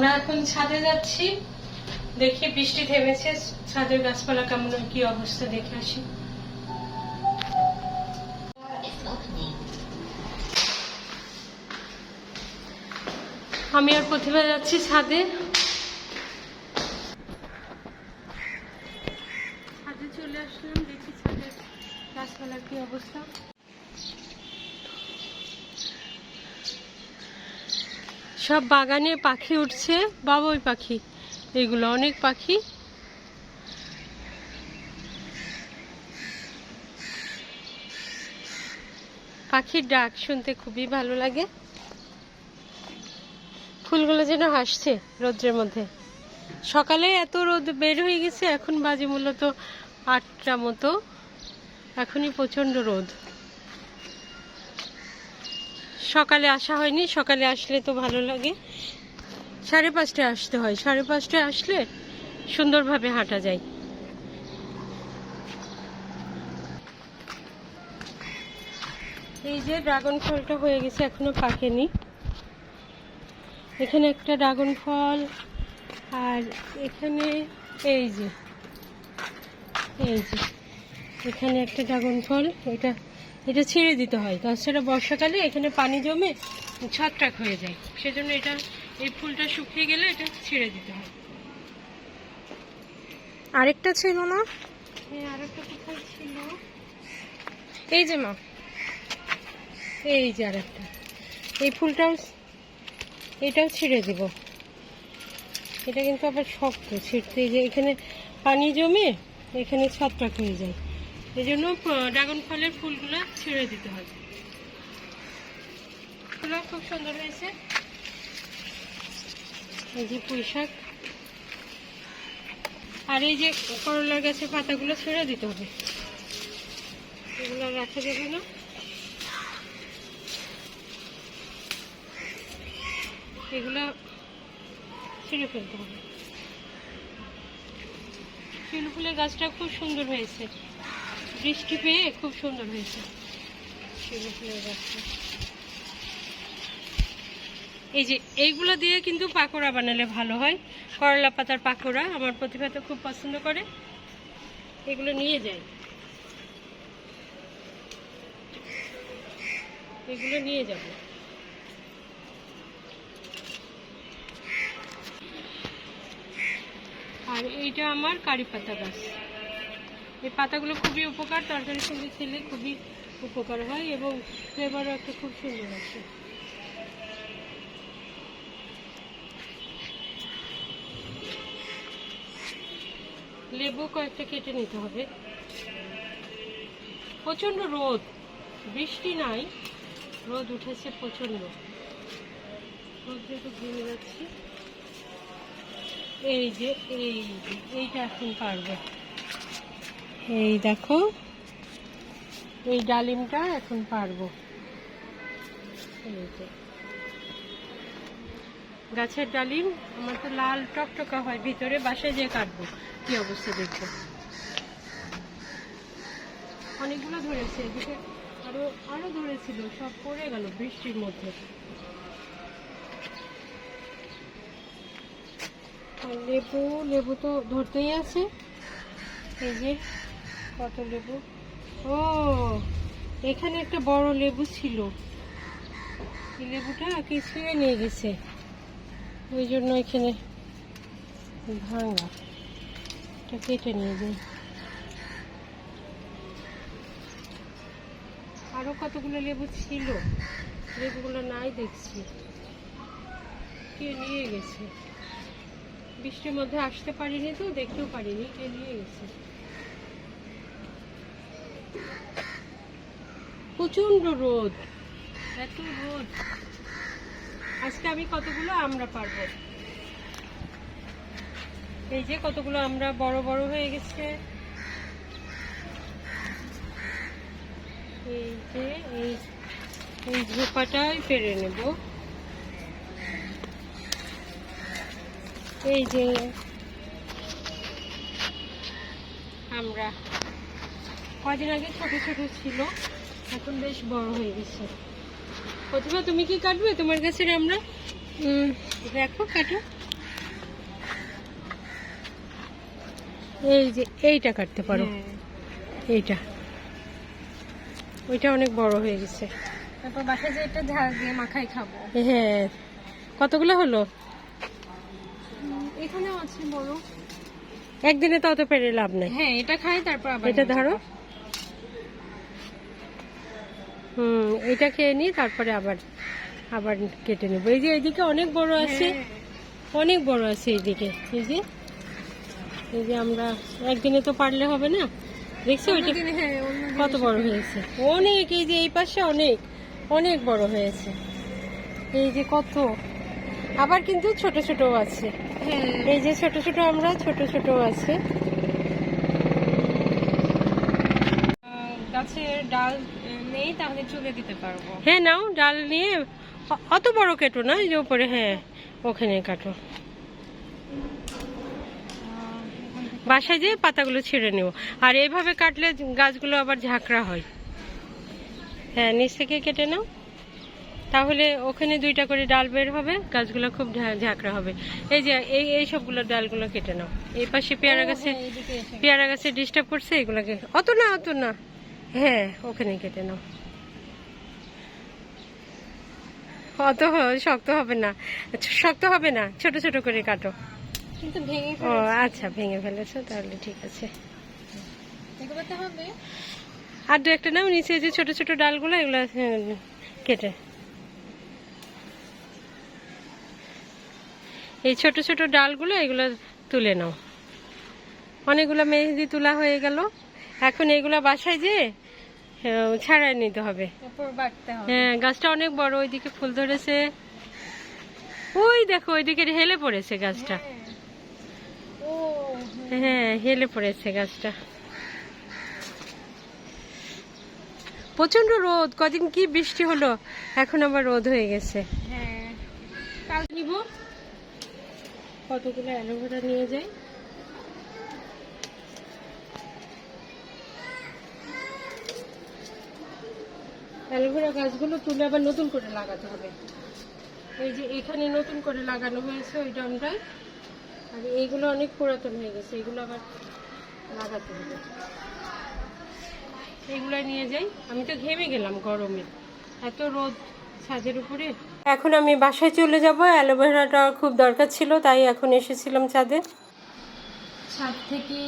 আমরা এখন ছাদে যাচ্ছি। দেখি বৃষ্টি থেমেছে, ছাদের গাছপালা কেমন কি অবস্থা দেখে আসি। আমি আর প্রতিভা যাচ্ছি ছাদে। ছাদে চলে আসলাম, দেখি ছাদের গাছপালার কি অবস্থা। সব বাগানে পাখি উঠছে, বাবুই পাখি। এগুলো অনেক পাখি। পাখির ডাক শুনতে খুবই ভালো লাগে। ফুলগুলো যেন হাসছে রোদ্রের মধ্যে। সকালে এত রোদ বের হয়ে গেছে, এখন বাজে মূলত আটটা মতো। এখনই প্রচণ্ড রোদ। সকালে আসা হয়নি, সকালে আসলে তো ভালো লাগে। সাড়ে পাঁচটায় আসতে হয়। সাড়ে পাঁচটায় আসলে সুন্দরভাবে হাঁটা যায়। এই যে ড্রাগন ফলটা হয়ে গেছে, এখনও পাকেনি। এখানে একটা ড্রাগন ফল, আর এখানে এই যে এই যে, এখানে একটা ড্রাগন ফল, এটা এটা ছেড়ে দিতে হয়। তাছাড়া বর্ষাকালে এখানে পানি জমে ছত্রাক হয়ে যায়। সেজন্য এটা এই ফুলটা শুকিয়ে গেলে এটা ছেড়ে দিতে হয়। আরেকটা ছিল না? হ্যাঁ আরেকটা কোথায় ছিল? এই যে মা এই যে আরেকটা। এই ফুলটাও এটাও ছিঁড়ে দিব। এটা কিন্তু আবার শক্ত ছিঁড়তে যে এখানে পানি জমে এখানে ছত্রাক হয়ে যায়। এই জন্য ড্রাগন ফলের ফুলগুলো ছিঁড়ে দিতে হয় ফুলগুলো খুব সুন্দর হয়েছে। এই যে পুঁই শাক। আর এই যে করলার গাছের পাতাগুলো ছেড়ে দিতে হবে। এগুলো রাখা যাবে না। এগুলো ছিঁড়ে ফেলতে হবে। শিলু ফুলের গাছটা খুব সুন্দর হয়েছে। বৃষ্টি পেয়ে খুব সুন্দর হয়েছে। এই যে এইগুলো দিয়ে কিন্তু পাকোড়া বানালে ভালো হয়। করলা পাতার পাকোড়া আমার প্রতিভা তো খুব পছন্দ করে। এগুলো নিয়ে যাই। এগুলো নিয়ে যাব। আর এইটা আমার কারি পাতা গাছ। এই পাতাগুলো খুবই উপকার তরকারি সঙ্গে খেলে খুবই উপকার হয় এবং ফ্লেভারও একটা খুব সুন্দর আছে লেবু কয়েকটা কেটে নিতে হবে। প্রচণ্ড রোদ, বৃষ্টি নাই, রোদ উঠেছে প্রচণ্ড রোদ যেহেতু ঘুরে যাচ্ছি। এই যে, এই এইটা এখন পারব। এই দেখো, এই ডালিমটা এখন পারব। গাছের ডালিম, আমার তো লাল টকটকা হয়, ভিতরে বাসায় যেয়ে কাটবো। কি অবস্থা দেখব অনেকগুলো ধরেছে, এদিকে আরও আরও ধরেছিল, সব পড়ে গেল বৃষ্টির মধ্যে। লেবু লেবু তো ধরতেই আছে। এই যে কত লেবু? ও, এখানে একটা বড় লেবু ছিল। এই লেবুটা কি ছিঁড়ে নিয়ে গেছে। ওই জন্য এখানে ভাঙা। এটা কেটে নিয়ে যাই। আরও কতগুলো লেবু ছিল? লেবুগুলো নাই দেখছি। কে নিয়ে গেছে? বৃষ্টির মধ্যে আসতে পারিনি তো, দেখতেও পারিনি কে নিয়ে গেছে। প্রচণ্ড রোদ। এত রোদ। আজকে আমি কতগুলো আমরা পারব? এই যে কতগুলো আমরা বড় বড় হয়ে গেছে। এই যে, এই এই ঝোপাটাই পেরে নেব। এই যে, আমরা কদিন আগে ছোট ছোট ছিল। এখন বেশ বড় হয়ে গেছে। প্রতিভা তুমি কি কাটবে? তোমার কাছে আমরা দেখো কাটো। এই যে এইটা কাটতে পারো। হ্যাঁ। এইটা। ওইটা অনেক বড় হয়ে গেছে। তারপর বাসায় যে এটা ঝাল দিয়ে মাখাই খাব। হ্যাঁ। কতগুলো হলো? এখানেও আছে বড়। একদিনে তত পেরে লাভ নাই। হ্যাঁ এটা খাই তারপর আবার এটা ধরো। হুম এটা খেয়ে নিই তারপরে আবার আবার কেটে নেব। এই যে এইদিকে অনেক বড় আছে। হ্যাঁ। অনেক বড় আছে এইদিকে এই যে এই যে আমরা একদিনে তো পারলে হবে না। দেখছি ওইটা হ্যাঁ, কত বড় হয়েছে। অনেক এই যে এই পাশে অনেক অনেক বড় হয়েছে। এই যে কত। আবার কিন্তু ছোট ছোট আছে। হ্যাঁ। এই যে ছোট ছোট আমরা ছোট ছোট আছে। গাছের ডাল নেই তাহলে চুলে দিতে পারব। হ্যাঁ নাও ডাল নিয়ে অত বড় কেটো না যে উপরে হ্যাঁ ওখানে কাটো। বাসায় যেয়ে পাতাগুলো ছিঁড়ে নেব। আর এইভাবে কাটলে গাছগুলো আবার ঝাঁকড়া হয়। হ্যাঁ নিচ থেকে কেটে নাও। তাহলে ওখানে দুইটা করে ডাল বের হবে গাছগুলো খুব ঝাঁকড়া হবে। এই যে এই এই সবগুলো ডালগুলো কেটে নাও। এই পাশে পেয়ারা গাছে হ্যাঁ, এদিকে এসে। পেয়ারা গাছে ডিস্টার্ব করছে এগুলোকে অত না অত না। হ্যাঁ ওখানে কেটে নাও। অত শক্ত হবে না। শক্ত হবে না ছোট ছোট করে কাটো। কিন্তু ভেঙে ও আচ্ছা ভেঙে ফেলেছো তাহলে ঠিক আছে। আর দু একটা নাও নিচে যে ছোট ছোট ডালগুলো এগুলো কেটে। এই ছোট ছোট ডালগুলো এগুলো তুলে নাও। অনেকগুলো মেহেদি তোলা হয়ে গেল। এখন এগুলো বাসায় যে ছাড়াই নিতে হবে। হ্যাঁ গাছটা অনেক বড় ওইদিকে ফুল ধরেছে। ওই দেখো ওইদিকে হেলে পড়েছে গাছটা। হ্যাঁ। ও হ্যাঁ হেলে পড়েছে গাছটা। প্রচণ্ড রোদ কদিন কি বৃষ্টি হলো এখন আবার রোদ হয়ে গেছে। হ্যাঁ। কতগুলো অ্যালোভেরা নিয়ে যাই। অ্যালোভেরা গাছগুলো তুলে আবার নতুন করে লাগাতে হবে। এই যে এখানে নতুন করে লাগানো হয়েছে ওই ডামটায় আর এইগুলো অনেক পুরাতন হয়ে গেছে এগুলো আবার লাগাতে হবে। এগুলো নিয়ে যাই। আমি তো ঘেমে গেলাম গরমে। এত রোদ ছাদের উপরে। এখন আমি বাসায় চলে যাব। অ্যালোভেরাটা খুব দরকার ছিল, তাই এখন এসেছিলাম ছাদে। ছাদ থেকে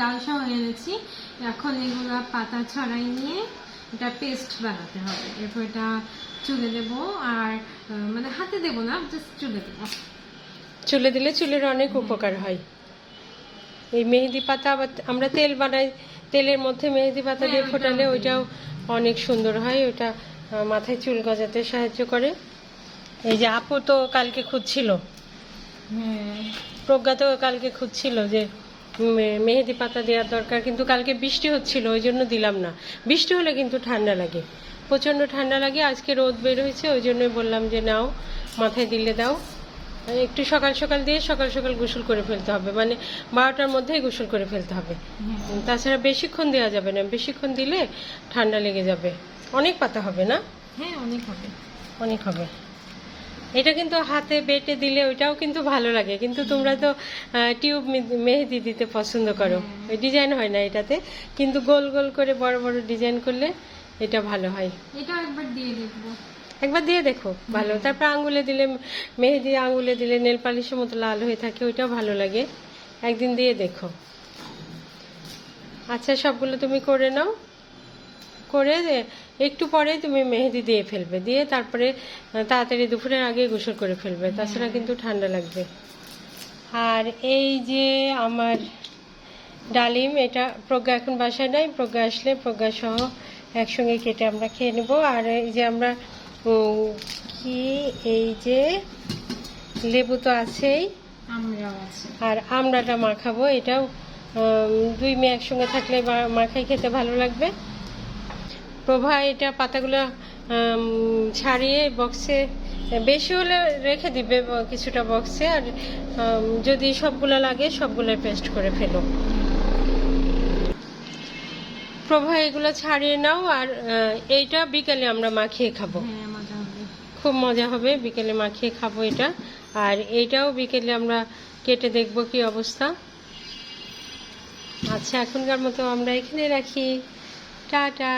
ডালসা হয়ে গেছি এখন এগুলো পাতা ছড়াই নিয়ে এটা পেস্ট বানাতে হবে। এরপর এটা চুলে দেব আর মানে হাতে দেব না জাস্ট চুলে দেবো। চুলে দিলে চুলের অনেক উপকার হয়। এই মেহেদি পাতা আবার আমরা তেল বানাই তেলের মধ্যে মেহেদি পাতা দিয়ে হ্যাঁ, ফোটালে ওইটাও ওইটাও অনেক সুন্দর হয় ওটা মাথায় চুল গজাতে সাহায্য করে। এই যে আপু তো কালকে খুঁজছিল। হ্যাঁ। প্রজ্ঞা তো কালকে খুঁজছিল যে মেহেদি পাতা দেওয়ার দরকার কিন্তু কালকে বৃষ্টি হচ্ছিল ওই জন্য দিলাম না। বৃষ্টি হলে কিন্তু ঠান্ডা লাগে। প্রচণ্ড ঠান্ডা লাগে আজকে রোদ বের হয়েছে ওই জন্যই বললাম যে নাও মাথায় দিলে দাও। একটু সকাল সকাল দিয়ে সকাল সকাল গোসল করে ফেলতে হবে মানে বারোটার মধ্যেই গোসল করে ফেলতে হবে। তাছাড়া বেশিক্ষণ দেওয়া যাবে না বেশিক্ষণ দিলে ঠান্ডা লেগে যাবে। অনেক পাতা হবে না? হ্যাঁ অনেক হবে। অনেক হবে। এটা কিন্তু হাতে বেটে দিলে ওইটাও কিন্তু ভালো লাগে। কিন্তু তোমরা তো টিউব মেহেদি দিতে পছন্দ করো। ওই ডিজাইন হয় না এটাতে। কিন্তু গোল গোল করে বড় বড় ডিজাইন করলে এটা ভালো হয়। এটাও একবার দিয়ে দেখব। একবার দিয়ে দেখো ভালো। তারপর আঙ্গুলে দিলে মেহেদি আঙ্গুলে দিলে নেল পালিশের মতো লাল হয়ে থাকে ওইটাও ভালো লাগে। একদিন দিয়ে দেখো। আচ্ছা সবগুলো তুমি করে নাও। করে একটু পরে তুমি মেহেদি দিয়ে ফেলবে। দিয়ে তারপরে তাড়াতাড়ি দুপুরের আগে গোসল করে ফেলবে। তাছাড়া কিন্তু ঠান্ডা লাগবে। আর এই যে আমার ডালিম এটা প্রজ্ঞা এখন বাসায় নাই। প্রজ্ঞা আসলে প্রজ্ঞা সহ একসঙ্গে কেটে আমরা খেয়ে নেব। আর এই যে আমরা কি এই যে লেবু তো আছেই। আর আমড়াটা মাখাবো। এটাও দুই মেয়ে একসঙ্গে থাকলে মা- মাখাই খেতে ভালো লাগবে। প্রভা এটা পাতাগুলো ছাড়িয়ে বক্সে বেশি হলে রেখে দিবে কিছুটা বক্সে আর যদি সবগুলো লাগে সবগুলো পেস্ট করে ফেলো। প্রভা এগুলো ছাড়িয়ে নাও আর এইটা বিকালে আমরা মাখিয়ে খাব। হ্যাঁ খুব মজা হবে বিকেলে মাখিয়ে খাব এটা। আর এইটাও বিকেলে আমরা কেটে দেখব কি অবস্থা। আচ্ছা এখনকার মতো আমরা এখানে রাখি। টাটা।